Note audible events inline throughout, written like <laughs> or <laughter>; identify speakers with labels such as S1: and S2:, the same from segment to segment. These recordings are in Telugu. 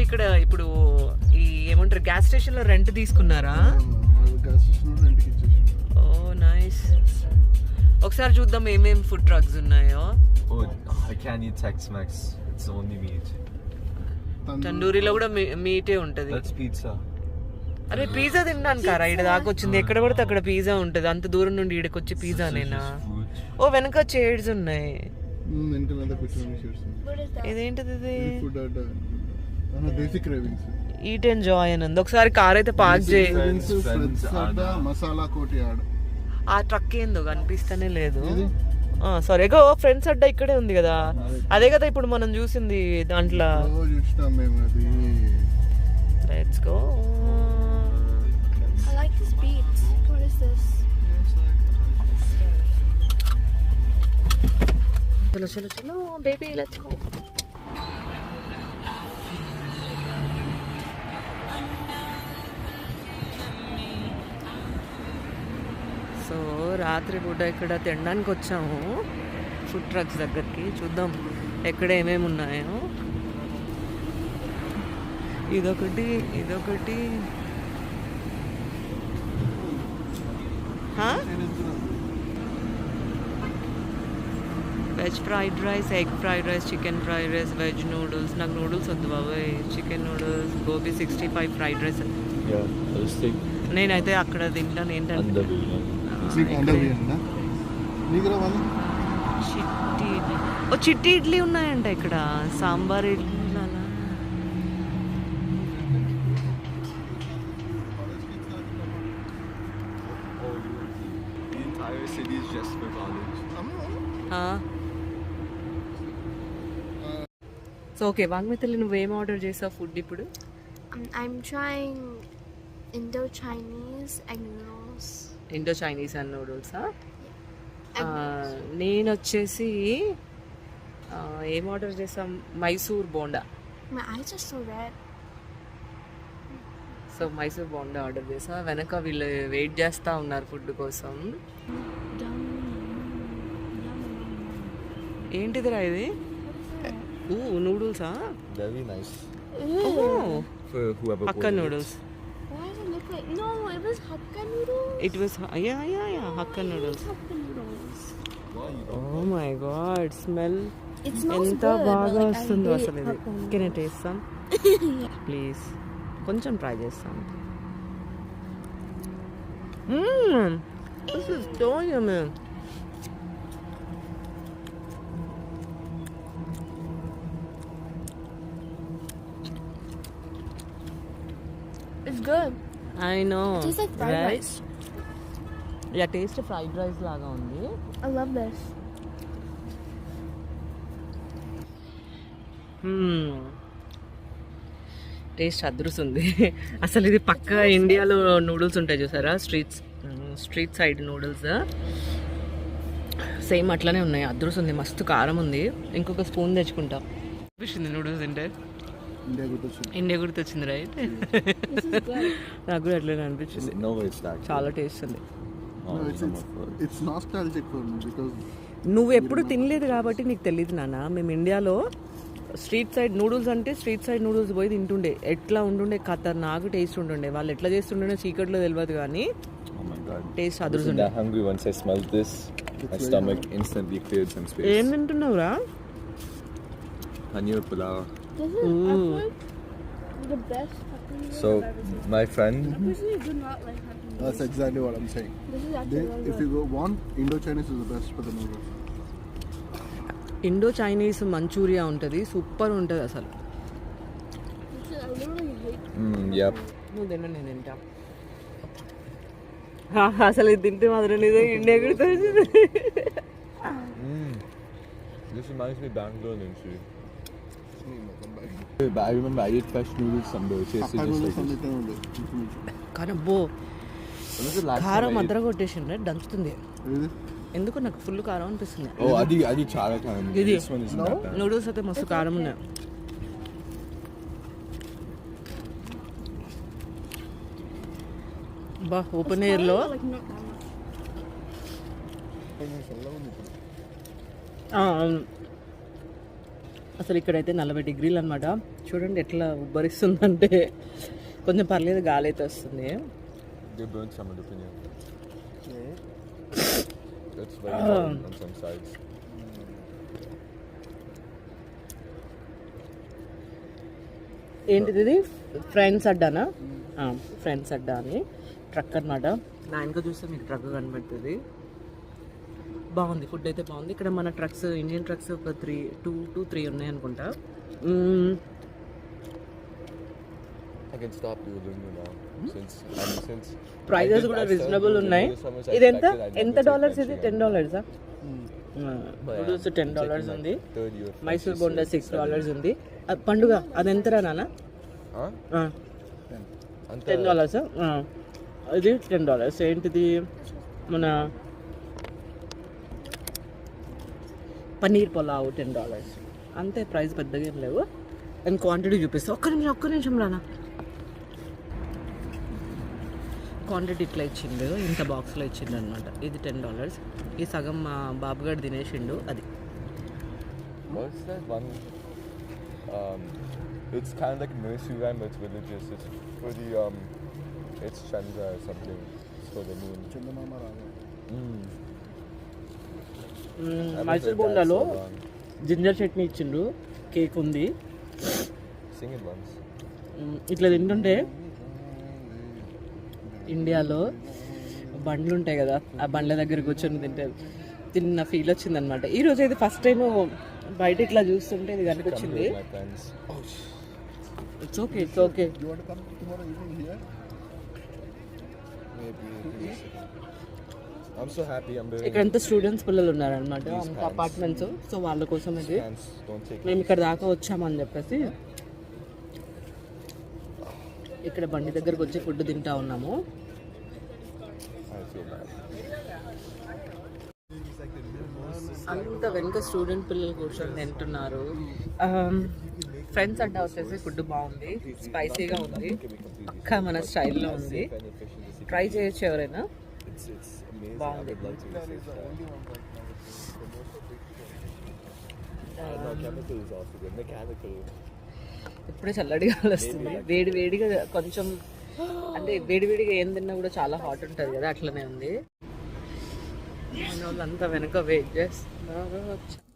S1: వీళ్ళు ఇక్కడ ఇప్పుడు ఈ ఏమంటారు గ్యాస్ స్టేషన్లో రెంట్ తీసుకున్నారా? ఓ నైస్ ఒకసారి చూద్దాం ఏమేం ఫుడ్ ట్రక్స్ ఉన్నాయో. తందూరిలో కూడా మీటే ఉంటది. అరే పిజ్జా తిన్నాను కారా? ఇక్కడ దాకా వచ్చింది. ఎక్కడ పడితే అక్కడ పిజ్జా ఉంటది. అంత దూరం నుండి ఇక్కడికి వచ్చి పిజ్జా నేనా. ఓ వెనక చైర్స్ ఉన్నాయి? ఇదేంటిది ఇది? ఈట్ అండ్ జాయ్ అని ఉంది ఒకసారి కార్ అయితే పార్క్ చేయి.
S2: క్రేవింగ్స్
S3: Friends,
S2: ఫ్రెండ్స్ అడ్డ
S3: ఆడ.
S2: మసాలా కోటి ఆడ
S1: ఆ ట్రక్ ఏందో కనిపిస్తూనే లేదు. సారీ ఎగో ఫ్రెండ్స్ అడ్డా ఇక్కడే ఉంది కదా. అదే. కదా ఇప్పుడు మనం చూసింది దాంట్లో. Let's go
S4: I like this beat. What is this?
S1: చలో చలో చలో బేబీ లెట్స్ గో రాత్రి పూట ఇక్కడ తినడానికి వచ్చాము ఫుడ్ ట్రక్స్ దగ్గరికి చూద్దాం ఎక్కడ ఏమేమి ఉన్నాయో. ఇదొకటి ఇదొకటి? Veg fried rice egg fried rice chicken fried rice veg noodles నాకు నూడిల్స్ వద్దు బాబాయ్. Chicken noodles gobi sixty five fried rice నేనైతే అక్కడ తింటాను ఏంటంటే చిట్టి ఇడ్లీ. ఉన్నాయంట ఇక్కడ. సాంబార్ ఇడ్లీ సో ఓకే నువ్వు నువ్వేం ఆర్డర్ చేసావు ఫుడ్ ఇప్పుడు?
S4: I'm trying Indo Chinese and
S1: Indo Chinese and నూడిల్సా నేను వచ్చేసి ఆ, ఏం ఆర్డర్ చేసాం? మైసూర్ బోండా. సో మైసూర్ బోండా ఆర్డర్ చేసా. వెనక వీళ్ళు వెయిట్ చేస్తూ ఉన్నారు ఫుడ్ కోసం. ఏంటిదిరా ఇది? ఊ నూడిల్సా
S3: it.
S1: Noodles
S4: It like? No, it was Hakka noodles.
S1: Was yeah yeah yeah Hakka noodles
S4: Hakka noodles.
S3: Why you
S1: oh my God smell
S4: It smells
S1: ఎంత బాగా వస్తుందో అసలు ఇది
S4: Hakka noodles.
S1: కెన్ టేస్తాం ప్లీజ్ కొంచెం ట్రై చేస్తాం Mmm, this is so yummy.
S4: It's good.
S1: I know.
S4: It tastes like fried
S1: right?
S4: rice.
S1: Yeah taste fried rice లాగా ఉంది.
S4: I love this.
S1: టేస్ట్ అదృస్తుంది. <laughs> అసలు ఇది పక్క ఇండియాలో నూడిల్స్ ఉంటాయి చూసారా? Streets street side noodles same అట్లానే ఉన్నాయి. అదృస్తుంది. మస్తు కారం ఉంది. ఇంకొక స్పూన్ తెచ్చుకుంటా. అనిపిస్తుంది నూడిల్స్ తింటే.
S2: ఇండియా గుర్తొచ్చింది
S1: రైట్. నాకు కూడా అట్లనే అనిపించింది. చాలా టేస్ట్ ఉంది
S2: మీ
S1: నువ్వు ఎప్పుడు తినలేదు కాబట్టి నీకు తెలియదు నాన్న మేము ఇండియాలో స్ట్రీట్ సైడ్ నూడిల్స్ అంటే స్ట్రీట్ సైడ్ నూడిల్స్ పోయి తింటుండే ఎట్లా ఉంటుండే ఖతర్ నాకు టేస్ట్ ఉంటుండే వాళ్ళు ఎట్లా చేస్తుండే చీకట్లో తెలియదు కానీ
S3: Oh.
S1: Taste
S3: once I smelled this. My
S2: very
S3: stomach instantly cleared some space.
S1: ఏం తింటున్నావురా
S3: Paneer pulao.
S4: This is actually the best noodles
S3: So
S4: I've ever seen.
S3: my friend,
S4: I personally do not like noodles.
S2: That's exactly what I'm saying
S4: This is actually really
S2: if you
S4: good.
S2: Go want Indo Chinese is the best for the noodles
S1: Indo Chinese Manchuria ఉంటుంది సూపర్ ఉంటుంది అసలు
S4: This is, I literally hate
S3: mm, yep.
S1: నువ్వు తిన నేను తింటా హా, అసలు ఇది తింటే మాత్రం నిజంగా ఇండియా గుర్తొచ్చింది
S3: Mm. This reminds me of Bangalore. But I remember I ate fresh noodles. It tasted just like this.
S1: కానీ అబ్బో
S3: When was the last
S1: కారం
S3: time I ate?
S1: అద్దర కొట్టేసిండ్రే దంచుతుంది ఎందుకు నాకు ఫుల్ కారం అనిపిస్తుంది
S3: Oh, Adi, Adi Chara kind.
S1: Idi.
S3: This one is not bad.
S1: Noodles అయితే మస్తు కారం ఉన్నాయి బా ఓపెన్ ఎయిర్లో. అవును అసలు ఇక్కడైతే నలభై డిగ్రీలు అనమాట చూడండి ఎట్లా ఉబ్బరిస్తుందంటే. కొంచెం పర్లేదు గాలి అయితే వస్తుంది. ఏంటిది ఇది? ఫ్రెండ్స్ అడ్డానా? ఫ్రెండ్స్ అడ్డా అని. ట్రక్ అనమాట నా వెనక చూస్తే మీకు ట్రక్ కనబడుతుంది. బాగుంది. ఫుడ్ అయితే బాగుంది. ఇక్కడ మన ట్రక్స్ ఇండియన్ ట్రక్స్ ఒక త్రీ టూ టూ త్రీ ఉన్నాయి అనుకుంటా. ప్రైజెస్ కూడా రీజనబుల్ ఉన్నాయి. ఇది ఎంత ఎంత డాలర్స్ ఇది. టెన్ డాలర్సా నూడిల్స్ టెన్ డాలర్స్ ఉంది. మైసూర్ బోండా సిక్స్. డాలర్స్ ఉంది. ఆ, పండుగ అది ఎంతరా నాన్న?
S3: అంత
S1: టెన్ డాలర్స్ ఇది టెన్ డాలర్స్ ఏంటిది? మన పన్నీర్ పులావ్ టెన్ డాలర్స్ అంతే ప్రైస్ పెద్దగా ఏం లేవు అండ్ క్వాంటిటీ చూపిస్తా ఒక్క నిమిషం ఒక్క నిమిషం రానా క్వాంటిటీ ఇట్లా ఇచ్చిండు ఇంత బాక్స్లో ఇచ్చిండు అనమాట ఇది టెన్ డాలర్స్ ఈ సగం మా బాబుగాడు తినేసిండు అది?
S3: Um, it's kind of like nursery rhyme, but it's religious. It's for the um, it's Chandra or something. It's for the moon.
S2: చందమామ రాగా
S3: Mm.
S1: మైసూర్ బోండాలో. జింజర్ చట్నీ ఇచ్చిండు కేక్ ఉంది. ఇట్లా తింటుంటే ఇండియాలో బండ్లు ఉంటాయి కదా ఆ బండ్ల దగ్గర కూర్చొని తింటే తిన్న ఫీల్ వచ్చింది అనమాట ఈ రోజు అయితే ఫస్ట్ టైం బయట ఇట్లా చూస్తుంటే ఇది కనిపించింది. It's okay it's okay
S2: you want come tomorrow evening here
S3: maybe. I'm so happy. I'm wearing
S1: ఇక్కడ అంతా స్టూడెంట్స్ పిల్లలు ఉన్నారనమాట అంత అపార్ట్మెంట్స్ సో వాళ్ళ కోసం ఇది. మేము ఇక్కడ దాకా వచ్చామని చెప్పేసి ఇక్కడ బండి దగ్గరకు వచ్చి ఫుడ్ తింటా ఉన్నాము. అంత వెనుక స్టూడెంట్ పిల్లలు కూర్చొని తింటున్నారు ఫ్రెండ్స్ అడ్డా వచ్చేసి ఫుడ్ బాగుంది స్పైసీగా ఉంది పక్కా మన స్టైల్లో ఉంది ట్రై చేయొచ్చు ఎవరైనా. బాగుంది
S3: I would love to visit that. No, chemical is also good. Mechanical.
S1: ఇప్పుడే చల్లటి గాలి వస్తుంది వేడి వేడిగా కొంచెం అంటే వేడి వేడిగా ఏం తిన్నా కూడా చాలా హాట్ ఉంటుంది కదా అట్లనే ఉంది మన వాళ్ళంతా వెనక వెయిట్ చేస్తున్నారు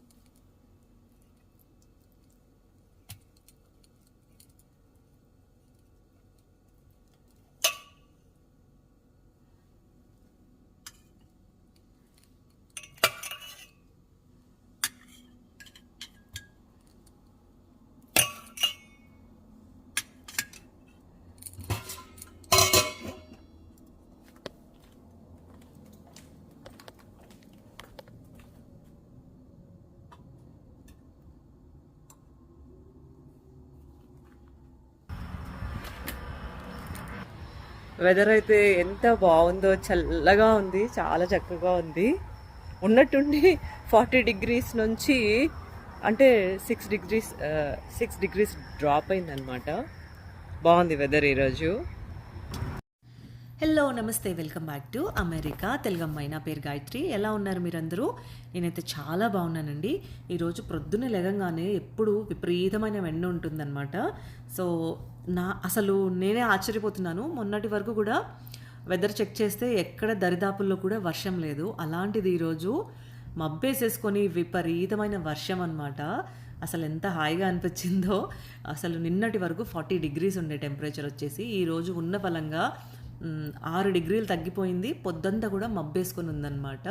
S1: వెదర్ అయితే ఎంత బాగుందో చల్లగా ఉంది చాలా చక్కగా ఉంది. ఉన్నట్టుండి ఫార్టీ డిగ్రీస్ నుంచి అంటే six degrees six degrees drop అయిందనమాట బాగుంది వెదర్ ఈరోజు. హలో నమస్తే వెల్కమ్ బ్యాక్ టు అమెరికా తెలుగమ్మాయి నా పేరు గాయత్రి. ఎలా ఉన్నారు మీరందరూ? నేనైతే చాలా బాగున్నానండి. ఈరోజు ప్రొద్దున లేగంగానే ఎప్పుడు విపరీతమైన వెండ ఉంటుందన్నమాట. సో నా అసలు నేనే ఆశ్చర్యపోతున్నాను. మొన్నటి వరకు కూడా వెదర్ చెక్ చేస్తే ఎక్కడ దరిదాపుల్లో కూడా వర్షం లేదు. అలాంటిది ఈరోజు మబ్బేసేసుకొని విపరీతమైన వర్షం అనమాట అసలు ఎంత హాయిగా అనిపించిందో. అసలు నిన్నటి వరకు ఫార్టీ డిగ్రీస్ ఉండే టెంపరేచర్ వచ్చేసి ఈరోజు ఉన్న ఫలంగా ఆరు డిగ్రీలు తగ్గిపోయింది. పొద్దంతా కూడా మబ్బేసుకొని ఉందన్నమాట.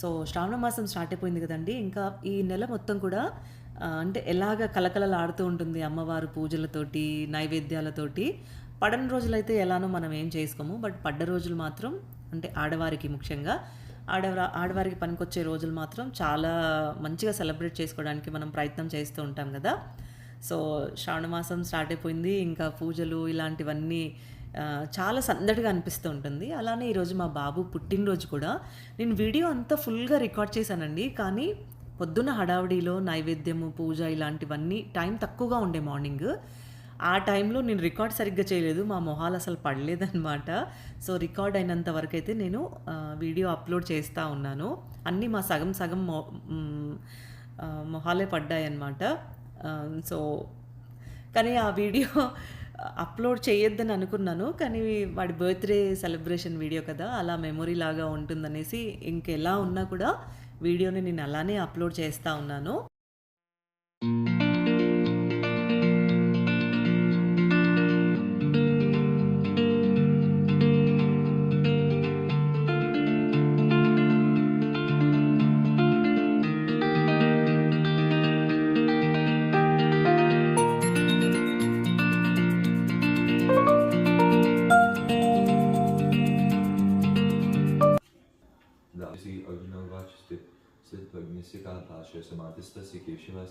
S1: సో శ్రావణ మాసం స్టార్ట్ అయిపోయింది కదండి. ఇంకా ఈ నెల మొత్తం కూడా అంటే ఎలాగ కలకలలాడుతూ ఉంటుంది అమ్మవారు పూజలతోటి నైవేద్యాలతోటి. పడని రోజులైతే ఎలానో మనం ఏం చేసుకోము. బట్ పడ్డ రోజులు మాత్రం అంటే ఆడవారికి ముఖ్యంగా ఆడవ ఆడవారికి పనికొచ్చే రోజులు మాత్రం చాలా మంచిగా సెలబ్రేట్ చేసుకోవడానికి మనం ప్రయత్నం చేస్తూ ఉంటాం కదా. సో శ్రావణ మాసం స్టార్ట్ అయిపోయింది. ఇంకా పూజలు ఇలాంటివన్నీ చాలా సందడిగా అనిపిస్తూ ఉంటుంది. అలానే ఈరోజు మా బాబు పుట్టినరోజు కూడా. నేను వీడియో అంతా ఫుల్గా రికార్డ్ చేశానండి. కానీ పొద్దున్న హడావిడిలో నైవేద్యము పూజ ఇలాంటివన్నీ టైం తక్కువగా ఉండే మార్నింగ్. ఆ టైంలో నేను రికార్డ్ సరిగ్గా చేయలేదు. మా మొహాలు అసలు పడలేదన్నమాట. సో రికార్డ్ అయినంత వరకు అయితే నేను వీడియో అప్లోడ్ చేస్తూ ఉన్నాను. అన్నీ మా సగం సగం మొ- మొహాలే పడ్డాయన్నమాట. సో కానీ ఆ వీడియో అప్లోడ్ చేయొద్దని అనుకున్నాను కానీ వాడి బర్త్డే సెలబ్రేషన్ వీడియో కదా అలా మెమొరీ లాగా ఉంటుందనేసి ఇంకెలా ఉన్నా కూడా వీడియోని నేను అలానే అప్లోడ్ చేస్తూ ఉన్నాను.
S5: Vinogračistį Svitvagnisi Kalpačio Samatis Tasik Yeshiva.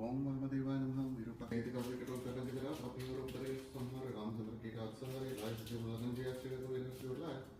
S2: ओम भगवदेवाय नमः विरूपक ऐति कवि कटोत्तर जिला अपि विरूपरे संहार रामचंद्र के कात्सर राज जीवन जय श्री गुरु ने
S1: श्री लाय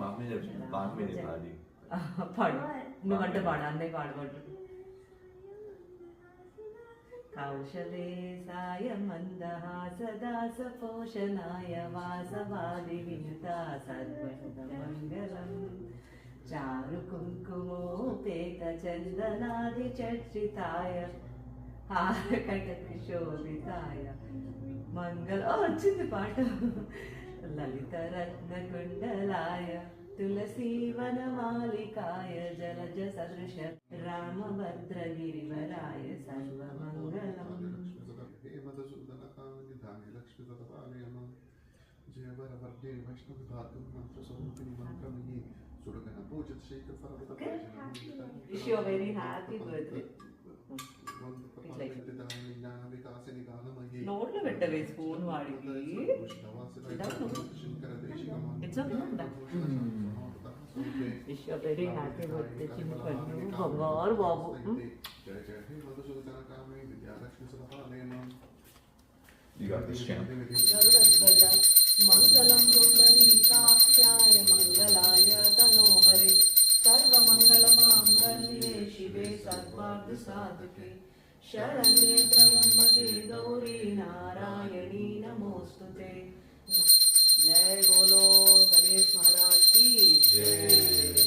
S5: Mamine Mamine Badi
S1: పాడు. నువ్వంటే పాడు అన్నయ్య పాడబడ్డు కౌశలేశాయ మందహాసదాస పోషణాయ వాసవాది వినుతా సర్వమంగళం చారు కుంకుమోపేత చందనాది చర్చితాయ
S2: हार कटकिशोभिताय मङ्गल अर्चित पाठ ललितरत्नकुण्डलाय तुलसीवनमालिकाय जलजसदृश रामभद्रगिरिवराय सर्वमङ्गलम् जयवरवर्णे वैष्णवभागवन्त्रस्वरूपिणि मन्त्रमयि सुरगणपूजित श्रीकृतसर्वतः Wish you.
S1: A very happy birthday. Birthday చిన్నపండు బంగారు బాబు
S2: జయ జయ హే మధుసూదన కామిని Vidyalakshmi సదపాలయమ
S5: You got this champ
S1: గరుడధ్వజ మంగళం పుండరీకాక్షాయ మంగళాయ తనోహరే సర్వమంగళమాంగళ్యే శివే
S5: शरणे त्र्यम्बके
S1: गौरी नारायणी
S5: नमोऽस्तु जय
S1: बोलो
S5: गणेश
S1: महाराज की जय।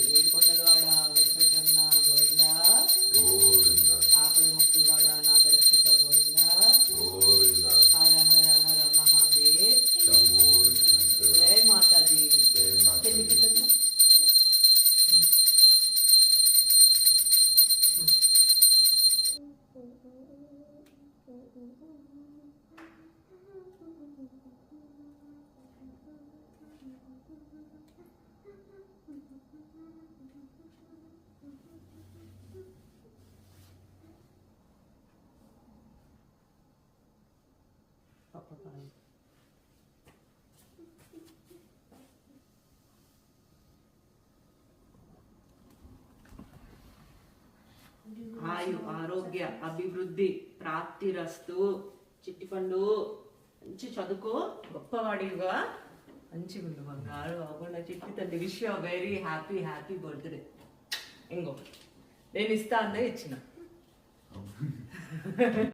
S1: ఆరోగ్య అభివృద్ధి ప్రాప్తిరస్తు. చిట్టిపండు మంచి చదువుకో. గొప్పవాడిగా మంచిగా ఉండు బంగారు అవ్వకుండా చిట్టి తండ్రి wish very happy happy birthday ఇంకో. నేను ఇస్తా అందే ఇచ్చిన. <laughs>